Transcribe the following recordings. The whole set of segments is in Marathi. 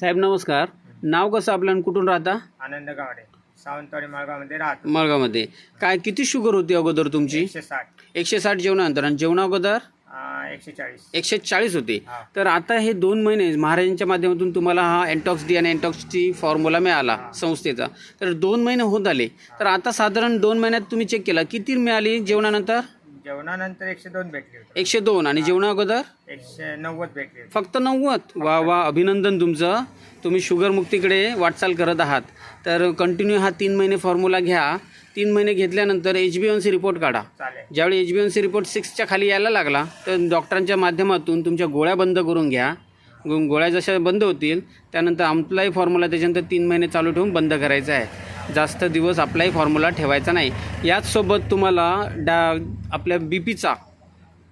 साहेब नमस्कार. नाव कसं आपलं आणि कुठून राहता? आनंद गावडे सावंतवाडी माळगावमध्ये राहतो. मळगावमध्ये. काय किती शुगर होती अगोदर तुमची? एकशे साठ एकशे साठ जेवणानंतर. आणि जेवणा अगोदर? अं, एकशे चाळीस एकशे चाळीस होती. हा. तर आता हे दोन महिने महाराजांच्या माध्यमातून तुम्हाला हा एन्टॉक्स डी आणि एन्टॉक्स टी फॉर्म्युला मिळाला संस्थेचा. तर दोन महिने होत आले. तर आता साधारण दोन महिन्यात तुम्ही चेक केला. किती मिळाली जेवणानंतर? जेवणानंतर एकशे दोन भेटली होती. एकशे दोन. आणि जेवणा अगोदर? एकशे नव्वद भेटली होती फक्त नव्वद? वा वा अभिनंदन तुमचं. तुम्ही शुगरमुक्तीकडे वाटचाल करत आहात. तर कंटिन्यू हा तीन महिने फॉर्म्युला घ्या. तीन महिने घेतल्यानंतर एच बी सी रिपोर्ट काढा. चालेल. ज्यावेळी एच बी सी रिपोर्ट सिक्सच्या खाली यायला लागला तर डॉक्टरांच्या माध्यमातून तुमच्या गोळ्या बंद करून घ्या. गो- गोळ्या जशा बंद होतील त्यानंतर आपलाही फॉर्म्युला त्याच्यानंतर तीन महिने चालू ठेवून बंद करायचा आहे. जास्त दिवस आपलाही फॉर्म्युला ठेवायचा नाही. याचसोबत तुम्हाला डा आपल्या बी पीचा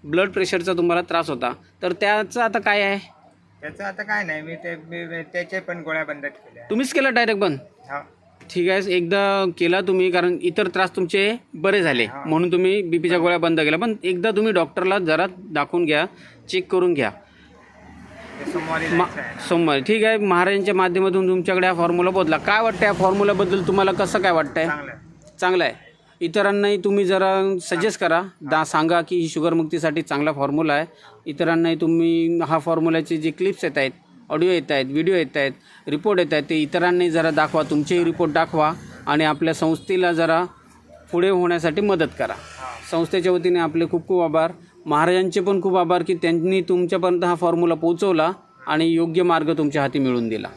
ब्लड प्रेशरचा तुम्हाला त्रास होता. तर त्याचं आता काय आहे? त्याचं आता काय नाही मी ते मी- मी त्याचे पण गोळ्या बंद केल्या तुम्हीच केलं डायरेक्ट बंद? हा. ठीक आहे एकदा केला तुम्ही कारण इतर त्रास तुमचे बरे झाले. म्हणून तुम्ही बी पीच्या गोळ्या बंद केल्या. पण एकदा तुम्ही डॉक्टरला जरा दाखवून घ्या चेक करून घ्या. ते सोमवारी मा जायचं आहे. सोमवारी. ठीक आहे महाराजांच्या माध्यमातून तुमच्याकडे हा फॉर्म्युला बदला काय वाटतं या फॉर्म्युलाबद्दल तुम्हाला कसं काय वाटतंय? चांगलं चांगलं आहे. इतरांनाही तुम्ही जरा सजेस्ट करा. दा सांगा की ही शुगरमुक्तीसाठी चांगला फॉर्म्युला आहे. इतरांनाही तुम्ही हा फॉर्म्युलाचे जे क्लिप्स येत आहेत ऑडिओ येत आहेत व्हिडिओ येत आहेत रिपोर्ट येत आहेत ते इतरांनाही जरा दाखवा तुमचेही रिपोर्ट दाखवा आणि आपल्या संस्थेला जरा पुढे होण्यासाठी मदत करा. संस्थेच्या वतीने आपले खूप खूप आभार. महाराजांचे पण खूप आभार की त्यांनी तुमच्यापर्यंत हा फॉर्म्युला पोहोचवला आणि योग्य मार्ग तुमच्या हाती मिळून दिला.